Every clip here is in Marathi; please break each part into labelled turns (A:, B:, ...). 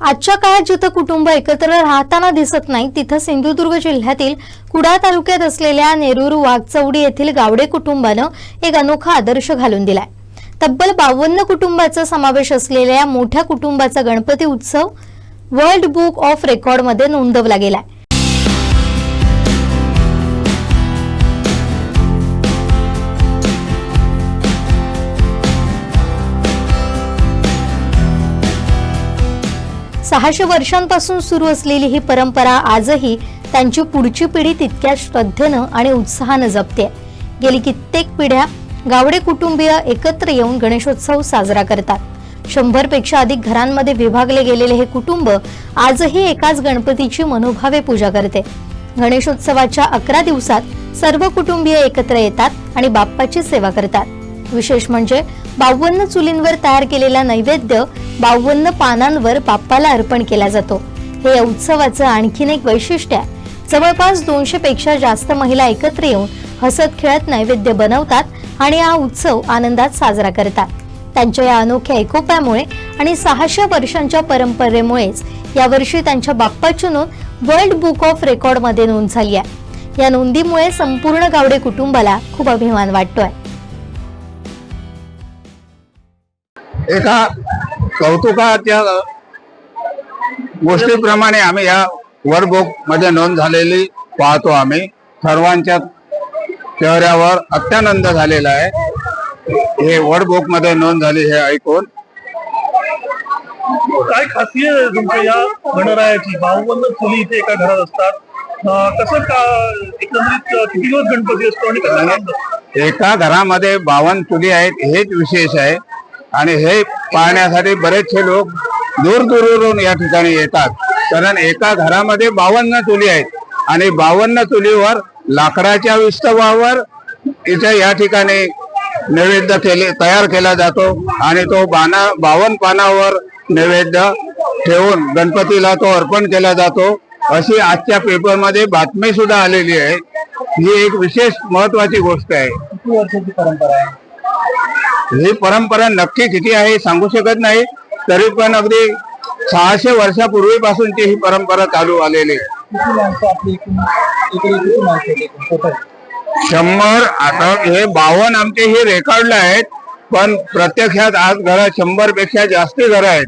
A: आजच्या काळात जिथं कुटुंब एकत्र राहताना दिसत नाही तिथं सिंधुदुर्ग जिल्ह्यातील कुडा तालुक्यात असलेल्या नेरूर वाघचौडी येथील गावडे कुटुंबानं एक अनोखा आदर्श घालून दिलाय. तब्बल बावन्न कुटुंबाचा समावेश असलेल्या मोठ्या कुटुंबाचा गणपती उत्सव वर्ल्ड बुक ऑफ रेकॉर्डमध्ये नोंदवला गेलाय. सहाशे वर्षांपासून सुरू असलेली ही परंपरा आजही त्यांची पुढची पिढी तितक्या श्रद्धेनं आणि उत्साहानं जपते. गेली कित्येक पिढ्या गावडे कुटुंबीय एकत्र येऊन गणेशोत्सव साजरा करतात. शंभरपेक्षा अधिक घरांमध्ये विभागले गेलेले हे कुटुंब आजही एकाच गणपतीची मनोभावे पूजा करते. गणेशोत्सवाच्या अकरा दिवसात सर्व कुटुंबीय एकत्र येतात आणि बाप्पाची सेवा करतात. विशेष म्हणजे बावन्न चुलींवर तयार केलेला नैवेद्य बावन्न पानांवर बाप्पाला अर्पण केला जातो. हे या उत्सवाचं आणखीन एक वैशिष्ट्य आहे. जवळपास दोनशे पेक्षा जास्त महिला एकत्र येऊन हसत खेळत नैवेद्य बनवतात आणि हा उत्सव आनंदात साजरा करतात. त्यांच्या या अनोख्या एकोप्यामुळे आणि सहाशे वर्षांच्या परंपरेमुळेच यावर्षी त्यांच्या बाप्पाची नोंद वर्ल्ड बुक ऑफ रेकॉर्डमध्ये नोंद झाली आहे. या नोंदीमुळे संपूर्ण गावडे कुटुंबाला खूप अभिमान वाटतोय.
B: एका कौतुकाच्या गोष्टीप्रमाणे आम्ही या वर्कबुकमध्ये नोंद झालेली पाहतो आम्ही. सर्वांच्या चेहऱ्यावर अत्यानंद झालेला आहे. हे वर्कबुकमध्ये नोंद झाली हे ऐकून.
C: काय खासियत आहे तुमच्या या गणरायाची? बावन्न चुली इथे एका घरात असतात. कसं का एकंदरीत किती दिवस गणपती असतो आणि कसं?
B: एका घरामध्ये बावन्न चुली आहेत हेच विशेष आहे. आणि हे पाहण्यासाठी बरेचसे लोक दूर दूरवरून या ठिकाणी येतात. कारण एका घरामध्ये बावन्न चुली आहेत. आणि बावन्न चुलीवर लाकडाच्या विस्तवावर इथे या ठिकाणी नैवेद्य केले तयार केला जातो. आणि तो बाना बावन्न पानावर नैवेद्य ठेवून गणपतीला तो अर्पण केला जातो. अशी आजच्या पेपरमध्ये बातमी सुद्धा आलेली आहे. ही एक विशेष महत्वाची गोष्ट आहे.
C: किती वर्षाची परंपरा आहे?
B: ही परंपरा नक्की किती आहे हे सांगू शकत नाही. तरी पण अगदी सहाशे वर्षापूर्वीपासूनची ही परंपरा चालू आलेली? शंभर आता हे बावन्न आमचे हे रेकॉर्डला आहेत पण प्रत्यक्षात आज घरात शंभरपेक्षा जास्ती घरं आहेत.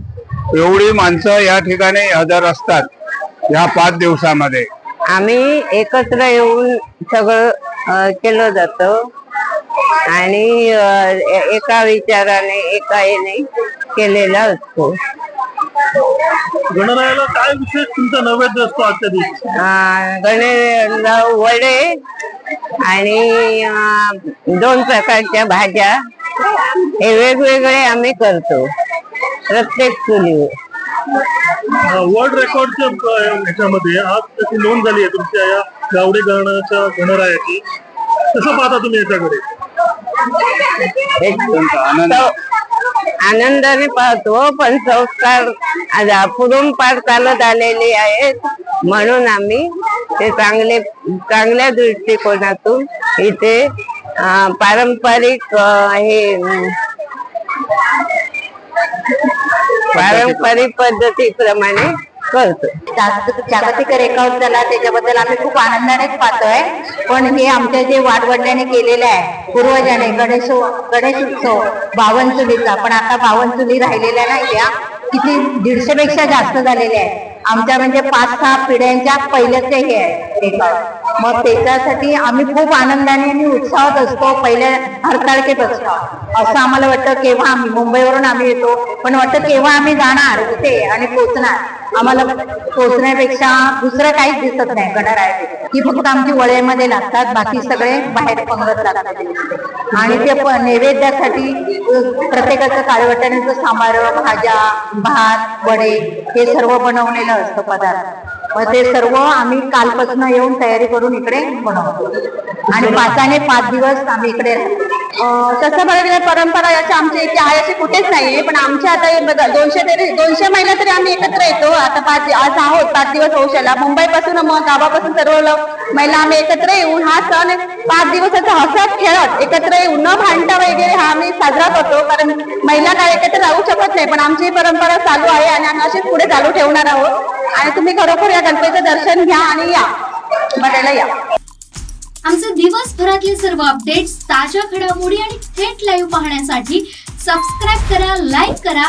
B: एवढी माणसं या ठिकाणी हजर असतात या पाच दिवसामध्ये.
D: आम्ही एकत्र येऊन सगळं केलं जातं. आणि एका विचाराने एका याने केलेला असतो.
C: गणरायाला काय विशेष तुमचा नैवेद्य असतो आजच्या दिवशी?
D: अ, गणेशला वडे आणि दोन प्रकारच्या भाज्या. हे वेगवेगळे आम्ही करतो प्रत्येक चुलीवर.
C: वर्ल्ड रेकॉर्डच्या ह्याच्यामध्ये आज त्याची नोंद झाली आहे तुमच्या या गावडे गणरायाची. कसं पाहता तुम्ही याच्याकडे?
B: आनंद.
D: आनंदाने पाहतो पण संस्कार आज पुरून पार चालत आलेले आहेत. म्हणून आम्ही ते चांगले चांगल्या दृष्टिकोनातून इथे पारंपरिक हे पारंपरिक पद्धतीप्रमाणे करतो
A: जागतिक रेकॉर्ड झाला त्याच्याबद्दल आम्ही खूप आनंदानेच पाहतोय. पण हे आमच्या जे वाडवडल्याने केलेलं आहे पूर्वजाने गणेश गणेश उत्सव बावन चुलीचा पण आता बावन चुली राहिलेल्या नाही त्या किती दीडशे पेक्षा जास्त झालेल्या आहे आमच्या म्हणजे पाच सहा पिढ्यांच्या पहिल्याचे हे आहे. रेकॉर्ड मग त्याच्यासाठी आम्ही खूप आनंदाने आणि उत्साहात असतो. पहिल्या हरताळकेत असतो. असं आम्हाला वाटतं केव्हा आम्ही मुंबईवरून आम्ही येतो. पण वाटतं केव्हा आम्ही जाणार ते आणि पोचणार? आम्हाला पोचण्यापेक्षा दुसरं काहीच दिसत नाही गणराय की फक्त आमची वळेमध्ये लागतात. बाकी सगळे बाहेर पंगत लागतात. आणि ते नैवेद्यासाठी प्रत्येकाचं काळवटाण्याचं सांबार भाज्या भात वडे हे सर्व बनवलेलं असतं पदार्थ.
E: मग ते सर्व आम्ही कालपासून येऊन तयारी करून इकडे बनवतो. आणि पाचाने पाच दिवस आम्ही इकडे तसं बघायला परंपरा याच्या आमच्या इथे आहे अशी कुठेच नाहीये पण आमच्या आता दोनशे तरी दोनशे महिला तरी आम्ही एकत्र आता पाच आज आहोत. पाच दिवस औषधाला मुंबईपासून मग गावापासून सर्व महिला आम्ही एकत्र येऊन हा सण पाच दिवसाचा हसत खेळत एकत्र येऊन न भांडता वगैरे हा आम्ही साजरा करतो. कारण महिला काय एकत्र राहू शकत नाही. पण आमची परंपरा चालू आहे आणि आम्ही अशीच पुढे चालू ठेवणार आहोत. आणि तुम्ही खरोखर या गणपतीचं दर्शन घ्या आणि या. बघायला या.
F: आमचे दिवसभरातले सर्व अपडेट्स ताज्या घडामोडी आणि थेट लाईव्ह पाहण्यासाठी सबस्क्राईब करा लाईक करा